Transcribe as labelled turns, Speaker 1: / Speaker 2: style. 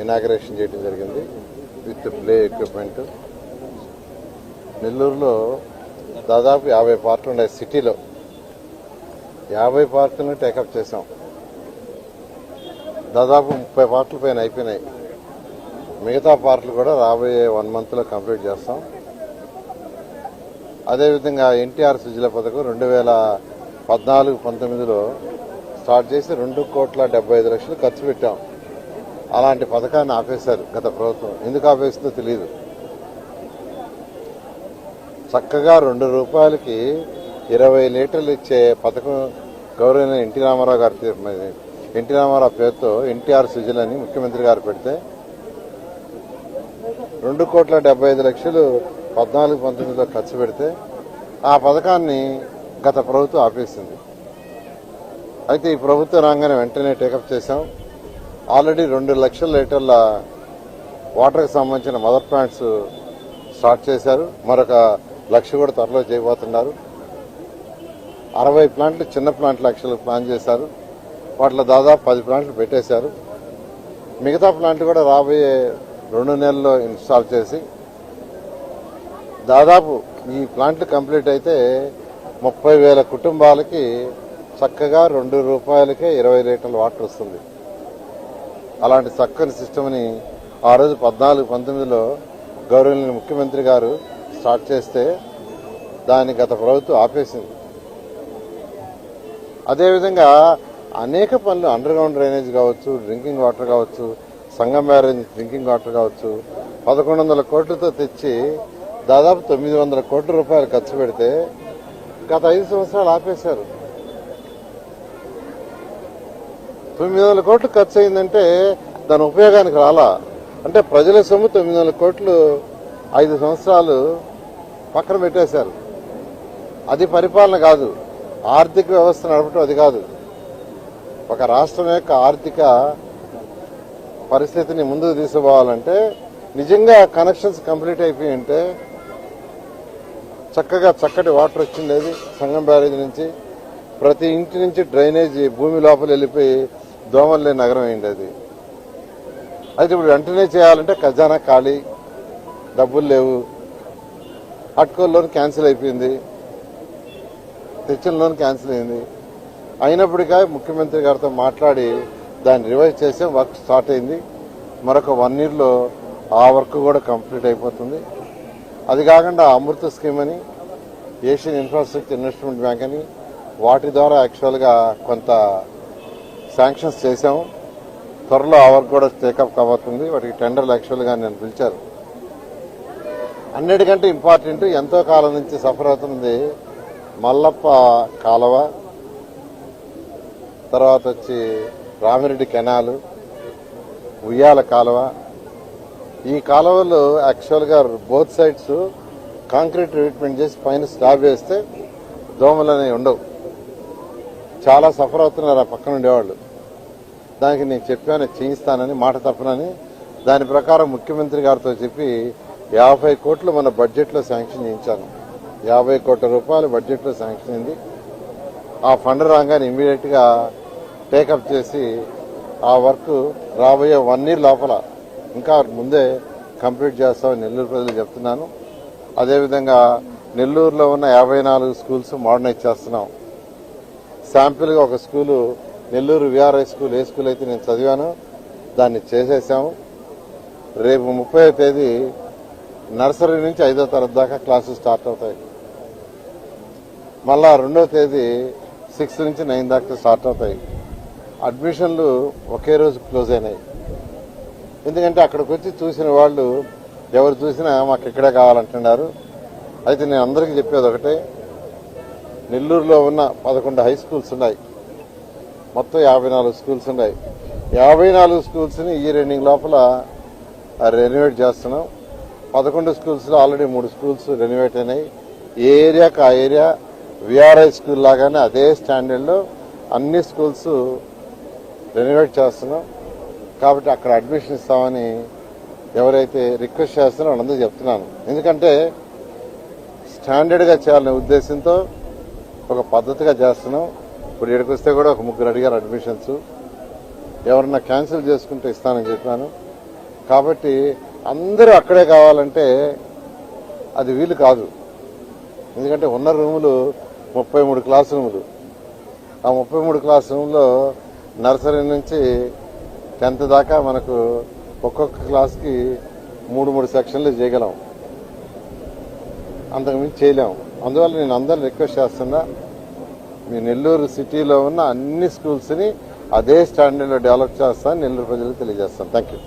Speaker 1: Inauguration చేయడం జరిగింది with play equipment. నెల్లూరులో దాదాపు యాభై పార్టీలు ఉన్నాయి సిటీలో. యాభై పార్టీలను టేకప్ చేసాం దాదాపు ముప్పై పార్టీల పైన అయిపోయినాయి. మిగతా పార్టీలు కూడా రాబోయే వన్ మంత్లో కంప్లీట్ చేస్తాం. అదేవిధంగా ఎన్టీఆర్ సుజల పథకం రెండు వేల పద్నాలుగు పంతొమ్మిదిలో స్టార్ట్ చేసి రెండు కోట్ల డెబ్బై ఐదు లక్షలు ఖర్చు పెట్టాం. అలాంటి పథకాన్ని ఆపేశారు గత ప్రభుత్వం. ఎందుకు ఆపేసిందో తెలియదు చక్కగా రెండు రూపాయలకి ఇరవై లీటర్లు ఇచ్చే పథకం గౌరవైన ఎన్టీ రామారావు గారి తీ- ఎన్టీ రామారావు పేరుతో ఎన్టీఆర్ సుజల్ అని ముఖ్యమంత్రి గారు పెడితే రెండు కోట్ల డెబ్బై ఐదు లక్షలు పద్నాలుగు పంతొమ్మిదిలో ఖర్చు పెడితే ఆ పథకాన్ని గత ప్రభుత్వం ఆపేసింది. అయితే ఈ ప్రభుత్వ రాగానే వెంటనే టేకప్ చేశాం. ఆల్రెడీ రెండు లక్షల లీటర్ల వాటర్కి సంబంధించిన మదర్ ప్లాంట్స్ స్టార్ట్ చేశారు. మరొక లక్ష కూడా త్వరలో చేయబోతున్నారు. అరవై ప్లాంట్లు చిన్న ప్లాంట్లు లక్షలు ప్లాన్ చేశారు. వాటిలో దాదాపు పది ప్లాంట్లు పెట్టేశారు. మిగతా ప్లాంట్లు కూడా రాబోయే రెండు నెలల్లో ఇన్స్టాల్ చేసి దాదాపు ఈ ప్లాంట్లు కంప్లీట్ అయితే ముప్పై వేల కుటుంబాలకి చక్కగా రెండు రూపాయలకే ఇరవై లీటర్ల వాటర్ వస్తుంది. అలాంటి చక్కని సిస్టమ్ని ఆ రోజు పద్నాలుగు పంతొమ్మిదిలో గౌరవనీయ ముఖ్యమంత్రి గారు స్టార్ట్ చేస్తే దాన్ని గత ప్రభుత్వం ఆపేసింది. అదేవిధంగా అనేక పనులు అండర్ గ్రౌండ్ డ్రైనేజ్ కావచ్చు డ్రింకింగ్ వాటర్ కావచ్చు సంగం బ్యారేజ్ డ్రింకింగ్ వాటర్ కావచ్చు పదకొండు వందల కోట్లతో తెచ్చి దాదాపు తొమ్మిది వందల కోట్ల రూపాయలు ఖర్చు పెడితే గత ఐదు సంవత్సరాలు ఆపేశారు. తొమ్మిది వందల కోట్లు ఖర్చు అయిందంటే దాని ఉపయోగానికి రాలా. అంటే ప్రజల సొమ్ము తొమ్మిది వందల కోట్లు ఐదు సంవత్సరాలు పక్కన పెట్టేశారు. అది పరిపాలన కాదు. ఆర్థిక వ్యవస్థ నడపటం అది కాదు. ఒక రాష్ట్రం యొక్క ఆర్థిక పరిస్థితిని ముందుకు తీసుకుపోవాలంటే నిజంగా కనెక్షన్స్ కంప్లీట్ అయిపోయి ఉంటే చక్కగా చక్కటి వాటర్ వచ్చిండేది సంగం బ్యారేజ్ నుంచి. ప్రతి ఇంటి నుంచి డ్రైనేజీ భూమి లోపల వెళ్ళిపోయి దోమలు లేని నగరం అయింది అది అయితే ఇప్పుడు వెంటనే చేయాలంటే ఖజానా ఖాళీ డబ్బులు లేవు. హట్కో లోన్ క్యాన్సిల్ అయిపోయింది. తెచ్చిన లోన్ క్యాన్సిల్ అయింది. అయినప్పటికీ ముఖ్యమంత్రి గారితో మాట్లాడి దాన్ని రివైజ్ చేసే వర్క్ స్టార్ట్ అయింది. మరొక వన్ ఇయర్లో ఆ వర్క్ కూడా కంప్లీట్ అయిపోతుంది. అది కాకుండా అమృత స్కీమ్ అని ఏషియన్ ఇన్ఫ్రాస్ట్రక్చర్ ఇన్వెస్ట్మెంట్ బ్యాంక్ అని వాటి ద్వారా యాక్చువల్గా కొంత శాంక్షన్స్ చేశాము. త్వరలో ఆ వర్క్ కూడా టేకప్ కాబోతుంది వాటికి టెండర్లు యాక్చువల్గా నేను పిలిచారు. అన్నిటికంటే ఇంపార్టెంట్ ఎంతో కాలం నుంచి సఫర్ అవుతుంది మల్లప్ప కాలువ తర్వాత వచ్చి రామిరెడ్డి కెనాలు ఉయ్యాల కాలువ. ఈ కాలువలు యాక్చువల్గా బోత్ సైడ్స్ కాంక్రీట్ ట్రీట్మెంట్ చేసి పైన స్లాబ్ వేస్తే దోమలు అనేవి ఉండవు. చాలా సఫర్ అవుతున్నారు ఆ పక్కన ఉండేవాళ్ళు. దానికి నేను చెప్పాను చేయిస్తానని మాట తప్పనని. దాని ప్రకారం ముఖ్యమంత్రి గారితో చెప్పి యాభై కోట్లు మన బడ్జెట్లో శాంక్షన్ చేయించాను. యాభై కోట్ల రూపాయలు బడ్జెట్లో శాంక్షన్ అయింది. ఆ ఫండ్ రాగానే ఇమీడియట్గా టేకప్ చేసి ఆ వర్క్ రాబోయే వన్ ఇయర్ లోపల ఇంకా ముందే కంప్లీట్ చేస్తామని నెల్లూరు ప్రజలు చెప్తున్నాను. అదేవిధంగా నెల్లూరులో ఉన్న యాభై నాలుగు స్కూల్స్ మోడర్నైజ్ చేస్తున్నాం. శాంపిల్గా ఒక స్కూలు నెల్లూరు విఆర్ఐ స్కూల్ ఏ స్కూల్ అయితే నేను చదివాను దాన్ని చేసేసాము. రేపు ముప్పై తేదీ నర్సరీ నుంచి ఐదో తరగతి దాకా క్లాసులు స్టార్ట్ అవుతాయి. మళ్ళా రెండో తేదీ సిక్స్త్ నుంచి నైన్ దాకా స్టార్ట్ అవుతాయి. అడ్మిషన్లు ఒకే రోజు క్లోజ్ అయినాయి. ఎందుకంటే అక్కడికి వచ్చి చూసిన వాళ్ళు ఎవరు చూసినా మాకు ఇక్కడే కావాలంటున్నారు. అయితే నేను అందరికీ చెప్పేది ఒకటే నెల్లూరులో ఉన్న పదకొండు హై స్కూల్స్ ఉన్నాయి. మొత్తం యాభై నాలుగు స్కూల్స్ ఉన్నాయి. యాభై నాలుగు స్కూల్స్ని ఈ రెండింగ్ లోపల రెనోవేట్ చేస్తున్నాం. పదకొండు స్కూల్స్లో ఆల్రెడీ మూడు స్కూల్స్ రెనోవేట్ అయినాయి. ఏ ఏరియాకి ఆ ఏరియా విఆర్ఐ స్కూల్ లాగానే అదే స్టాండర్డ్లో అన్ని స్కూల్స్ రెనోవేట్ చేస్తున్నాం. కాబట్టి అక్కడ అడ్మిషన్ ఇస్తామని ఎవరైతే రిక్వెస్ట్ చేస్తున్నారో వాళ్ళందరూ చెప్తున్నాను. ఎందుకంటే స్టాండర్డ్గా చేయాలనే ఉద్దేశంతో ఒక పద్ధతిగా చేస్తున్నాం. ఇప్పుడు ఇక్కడికి వస్తే కూడా ఒక ముగ్గురు అడిగారు అడ్మిషన్స్ ఎవరన్నా క్యాన్సిల్ చేసుకుంటే ఇస్తానని చెప్పాను. కాబట్టి అందరూ అక్కడే కావాలంటే అది వీలు కాదు. ఎందుకంటే ఉన్న రూములు ముప్పై మూడు క్లాస్ రూములు. ఆ ముప్పై మూడు క్లాస్ రూమ్లో నర్సరీ నుంచి టెన్త్ దాకా మనకు ఒక్కొక్క క్లాస్కి మూడు మూడు సెక్షన్లు చేయగలం. అంతకుమించి చేయలేము. అందువల్ల నేను అందరిని రిక్వెస్ట్ చేస్తున్నా మీ నెల్లూరు సిటీలో ఉన్న అన్ని స్కూల్స్ని అదే స్టాండర్డ్లో డెవలప్ చేస్తాను నెల్లూరు ప్రజలకు తెలియజేస్తాను. Thank you